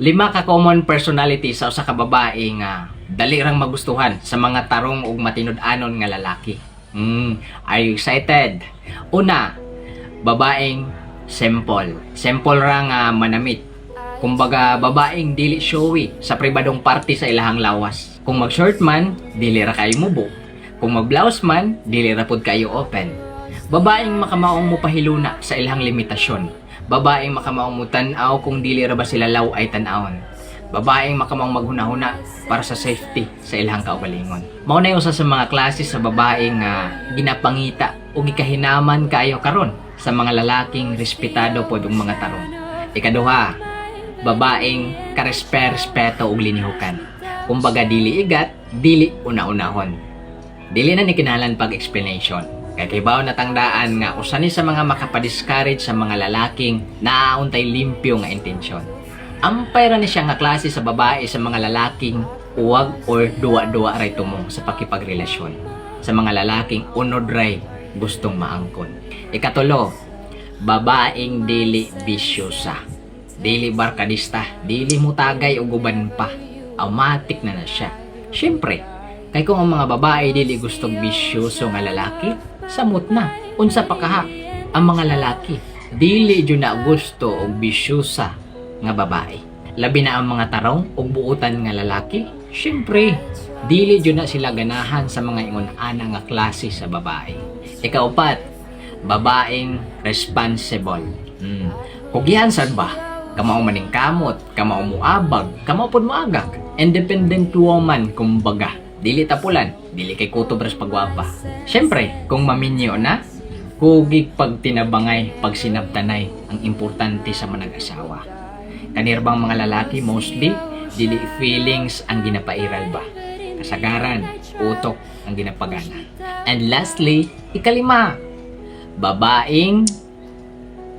Lima ka common personality sa usa ka babae nga dali rang magustuhan sa mga tarong ug matinud-anon nga lalaki. Mm, are you excited? Una, babaeng simple. Simple ra nga manamit. Kumbaga babaeng dili showy sa pribadong party sa ilahang lawas. Kung mag-short man, dili ra kayo mubo. Kung mag-blouse man, dili ra pud kayo open. Babaeng makamaong mo pahiluna sa ilahang limitasyon. Babaeng makamaong mo tan-aw kung dili ra ba sila law ay tan-awon. Babaeng makamaong maghuna-huna para sa safety sa ilahang kaugalingon. Mao na usa sa mga klase sa babaeng nga ginapangita o gikahinaman kayo karon sa mga lalaking respetado pod og mga tarong. Ikaduha, babaeng karespe-respeto ug linihukan. Kumbaga dili igat, dili una-unahon. Dili na ni kinahanglan pag-explanation. Kaya kibaw na tangdaan nga usa ni sa mga makapadiscourage sa mga lalaking naauntay limpyo nga intensyon. Ampay ra ni siya nga klase sa babae sa mga lalaking uwag or duwa-duwa ray tumong sa pakipagrelasyon. Sa mga lalaking unod ray gustong maangkon. Ikatulo, babaeng dili bisyosa. Dili barkadista, dili mutagay o guban pa. Automatic na na siya. Siyempre, kay kung ang mga babae dili gustong bisyoso nga lalaki, samot na. Unsa pa kaha ang mga lalaki dili jud na gusto og bisyosa nga babae. Labi na ang mga tarong ug buutan nga lalaki, syempre dili jud na sila ganahan sa mga ingon ana nga klase sa babae. Ikaupat, babaeng responsible. Hmm. Kugihan sad ba? Kamao maning kamot, kamao muabag, kamao pod moagak. Independent woman kumbaga. Dili tapulan, dili kay kutob ras pagwapa. Syempre, kung maminyo na, hugig pag tinabangay, pag sinabtanay ang importante sa manag-asawa. Kanirbang mga lalaki mostly, dili feelings ang ginapairal ba? Kasagaran, utok ang ginapagana. And lastly, ikalima, babaeng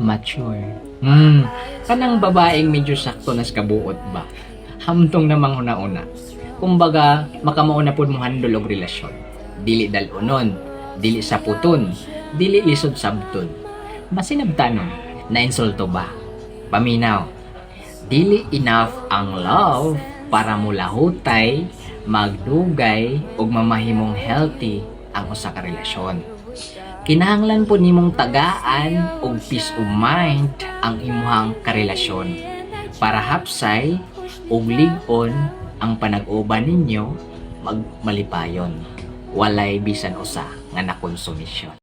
mature. Hmm, kanang babaeng medyo sakto nas kabuot ba? Hamtong namang una-una. Kumbaga, makamauna pod mo handol og relasyon. Dili dalunon, dili saputon, dili lisod sabton. Masinabtanon, na insulto ba? Paminaw, dili enough ang love para mulahutay, magdugay, ug mamahimong healthy ang usa ka relasyon. Kinahanglan po nimong tagaan og peace of mind ang imuhang karelasyon para hapsay ug lig-on ang panag-uban ninyo magmalipayon. Walay bisan usa nga nakonsumisyon.